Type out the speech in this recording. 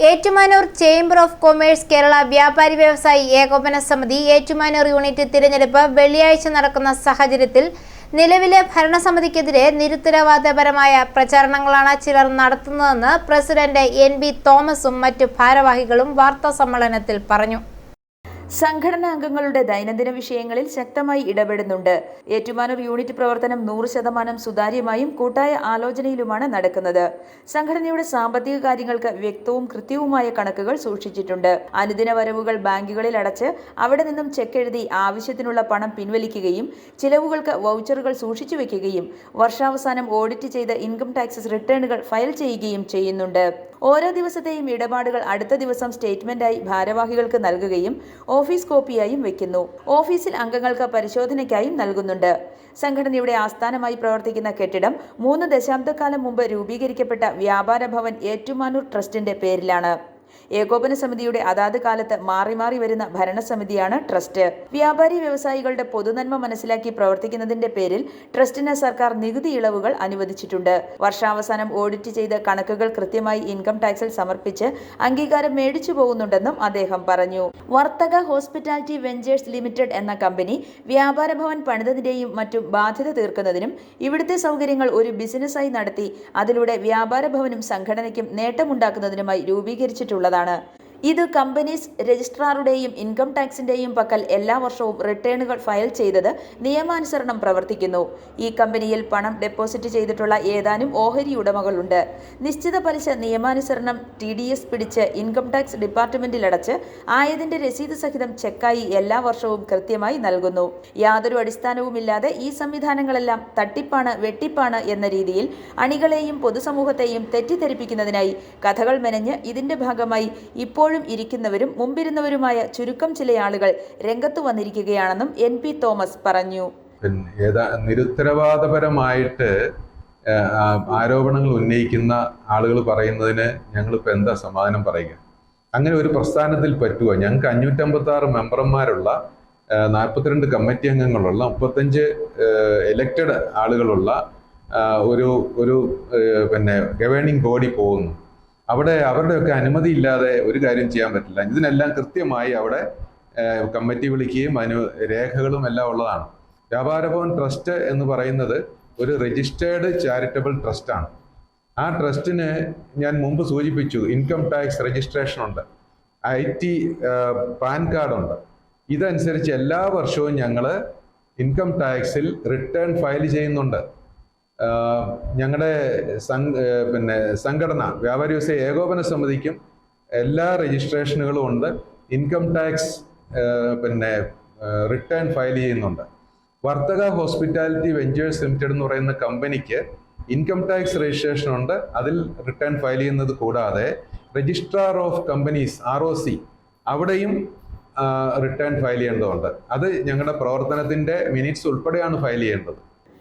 Ettumanoor chamber of commerce Kerala വ്യാപാരി വ്യവസായി ഏകോപന സമിതി ഏറ്റുമാനൂർ യൂണിറ്റ് തിരഞ്ഞെടുപ്പ് വെള്ളിയാഴ്ച നടക്കുന്ന സാഹചര്യത്തിൽ നിലവിലെ ഭരണസമിതിക്കെതിരെ നിരുത്തരവാദപരമായ പ്രചാരണങ്ങളാണ് ചിലർ നടത്തുന്നതെന്ന് പ്രസിഡന്റ് എൻ ബി തോമസും മറ്റു ഭാരവാഹികളും വാർത്താസമ്മേളനത്തിൽ പറഞ്ഞു. സംഘടനാ അംഗങ്ങളുടെ ദൈനംദിന വിഷയങ്ങളിൽ ശക്തമായി ഇടപെടുന്നുണ്ട്. ഏറ്റുമാനൂർ യൂണിറ്റ് പ്രവർത്തനം നൂറ് ശതമാനം സുതാര്യമായും കൂട്ടായ ആലോചനയിലുമാണ് നടക്കുന്നത്. സംഘടനയുടെ സാമ്പത്തിക കാര്യങ്ങൾക്ക് വ്യക്തവും കൃത്യവുമായ കണക്കുകൾ സൂക്ഷിച്ചിട്ടുണ്ട്. അനുദിന വരവുകൾ ബാങ്കുകളിൽ അടച്ച് അവിടെ നിന്നും ചെക്ക് എഴുതി ആവശ്യത്തിനുള്ള പണം പിൻവലിക്കുകയും ചിലവുകൾക്ക് വൗച്ചറുകൾ സൂക്ഷിച്ചു വെക്കുകയും വർഷാവസാനം ഓഡിറ്റ് ചെയ്ത ഇൻകം ടാക്സസ് റിട്ടേണുകൾ ഫയൽ ചെയ്യുകയും ചെയ്യുന്നുണ്ട്. ഓരോ ദിവസത്തെയും ഇടപാടുകൾ അടുത്ത ദിവസം സ്റ്റേറ്റ്മെന്റായി ഭാരവാഹികൾക്ക് നൽകുകയും ഓഫീസ് കോപ്പിയായും വെക്കുന്നു. ഓഫീസിൽ അംഗങ്ങൾക്ക് പരിശോധനയ്ക്കായും നൽകുന്നുണ്ട്. സംഘടനയുടെ ആസ്ഥാനമായി പ്രവർത്തിക്കുന്ന കെട്ടിടം മൂന്ന് ദശാബ്ദക്കാലം മുമ്പ് രൂപീകരിക്കപ്പെട്ട വ്യാപാര ഭവൻ ഏറ്റുമാനൂർ ട്രസ്റ്റിന്റെ പേരിലാണ്. ഏകോപന സമിതിയുടെ അതാത് കാലത്ത് മാറി മാറി വരുന്ന ഭരണസമിതിയാണ് ട്രസ്റ്റ്. വ്യാപാരി വ്യവസായികളുടെ പൊതുനന്മ മനസ്സിലാക്കി പ്രവർത്തിക്കുന്നതിന്റെ പേരിൽ ട്രസ്റ്റിന് സർക്കാർ നികുതി ഇളവുകൾ അനുവദിച്ചിട്ടുണ്ട്. വർഷാവസാനം ഓഡിറ്റ് ചെയ്ത കണക്കുകൾ കൃത്യമായി ഇൻകം ടാക്സിൽ സമർപ്പിച്ച് അംഗീകാരം മേടിച്ചു പോകുന്നുണ്ടെന്നും അദ്ദേഹം പറഞ്ഞു. വർത്തക ഹോസ്പിറ്റാലിറ്റി വെഞ്ചേഴ്സ് ലിമിറ്റഡ് എന്ന കമ്പനി വ്യാപാര ഭവൻ പണിതതിന്റെയും മറ്റും ബാധ്യത തീർക്കുന്നതിനും ഇവിടുത്തെ സൗകര്യങ്ങൾ ഒരു ബിസിനസ്സായി നടത്തി അതിലൂടെ വ്യാപാര ഭവനും സംഘടനയ്ക്കും നേട്ടമുണ്ടാക്കുന്നതിനുമായി രൂപീകരിച്ചിട്ടുള്ളതാണ് ഇത് കമ്പനീസ് രജിസ്ട്രാറുടെയും ഇൻകം ടാക്സിന്റെയും പക്കൽ എല്ലാ വർഷവും റിട്ടേണുകൾ ഫയൽ ചെയ്തത് നിയമാനുസരണം പ്രവർത്തിക്കുന്നു. ഈ കമ്പനിയിൽ പണം ഡെപ്പോസിറ്റ് ചെയ്തിട്ടുള്ള ഏതാനും ഓഹരി ഉടമകളുണ്ട്. നിശ്ചിത പലിശ നിയമാനുസരണം ടി ഡി എസ് പിടിച്ച് ഇൻകം ടാക്സ് ഡിപ്പാർട്ട്മെന്റിൽ അടച്ച് ആയതിന്റെ രസീത് സഹിതം ചെക്കായി എല്ലാ വർഷവും കൃത്യമായി നൽകുന്നു. യാതൊരു അടിസ്ഥാനവുമില്ലാതെ ഈ സംവിധാനങ്ങളെല്ലാം തട്ടിപ്പാണ് വെട്ടിപ്പാണ് എന്ന രീതിയിൽ അണികളെയും പൊതുസമൂഹത്തെയും തെറ്റിദ്ധരിപ്പിക്കുന്നതിനായി കഥകൾ മെനഞ്ഞ് ഇതിന്റെ ഭാഗമായി ഇപ്പോഴും ഇരിക്കുന്നവരും മുമ്പിരുന്നവരുമായ ചുരുക്കം ചില ആളുകൾ രംഗത്തു വന്നിരിക്കുകയാണെന്നും എൻ പി തോമസ് പറഞ്ഞു. നിരുത്തരവാദപരമായിട്ട് ആരോപണങ്ങൾ ഉന്നയിക്കുന്ന ആളുകൾ പറയുന്നതിന് ഞങ്ങളിപ്പോൾ എന്താ സമാധാനം പറയുക? അങ്ങനെ ഒരു പ്രസ്ഥാനത്തിൽ പറ്റുമോ ഞങ്ങൾക്ക് അഞ്ഞൂറ്റമ്പത്തി ആറ് മെമ്പർമാരുള്ള നാൽപ്പത്തിരണ്ട് കമ്മിറ്റി അംഗങ്ങളുള്ള മുപ്പത്തഞ്ച് എലക്റ്റഡ് ആളുകളുള്ള ഒരു ഒരു പിന്നെ ഗവേണിംഗ് ബോഡി പോകുന്നു. അവിടെ അവരുടെയൊക്കെ അനുമതി ഇല്ലാതെ ഒരു കാര്യം ചെയ്യാൻ പറ്റില്ല. ഇതിനെല്ലാം കൃത്യമായി അവിടെ കമ്മിറ്റി വിളിക്കുകയും അനു രേഖകളും എല്ലാം ഉള്ളതാണ്. വ്യാപാര ഭവൻ ട്രസ്റ്റ് എന്ന് പറയുന്നത് ഒരു രജിസ്റ്റേർഡ് ചാരിറ്റബിൾ ട്രസ്റ്റാണ് ആ ട്രസ്റ്റിന് ഞാൻ മുമ്പ് സൂചിപ്പിച്ചു ഇൻകം ടാക്സ് രജിസ്ട്രേഷൻ ഉണ്ട്. ഐ ടി പാൻ കാർഡുണ്ട് ഇതനുസരിച്ച് എല്ലാ വർഷവും ഞങ്ങൾ ഇൻകം ടാക്സിൽ റിട്ടേൺ ഫയൽ ചെയ്യുന്നുണ്ട്. ഞങ്ങളുടെ പിന്നെ സംഘടന വ്യാപാരി വ്യവസായ ഏകോപന സമിതിക്കും എല്ലാ രജിസ്ട്രേഷനുകളും ഉണ്ട്. ഇൻകം ടാക്സ് പിന്നെ റിട്ടേൺ ഫയൽ ചെയ്യുന്നുണ്ട്. വർത്തക ഹോസ്പിറ്റാലിറ്റി വെഞ്ചേഴ്സ് ലിമിറ്റഡ് എന്ന് പറയുന്ന കമ്പനിക്ക് ഇൻകം ടാക്സ് രജിസ്ട്രേഷൻ ഉണ്ട്. അതിൽ റിട്ടേൺ ഫയൽ ചെയ്യുന്നത് കൂടാതെ registrar of companies R O C അവിടെയും റിട്ടേൺ ഫയൽ ചെയ്യേണ്ടതുണ്ട്. അത് ഞങ്ങളുടെ പ്രവർത്തനത്തിന്റെ മിനിറ്റ്സ് ഉൾപ്പെടെയാണ് ഫയൽ ചെയ്യേണ്ടത്.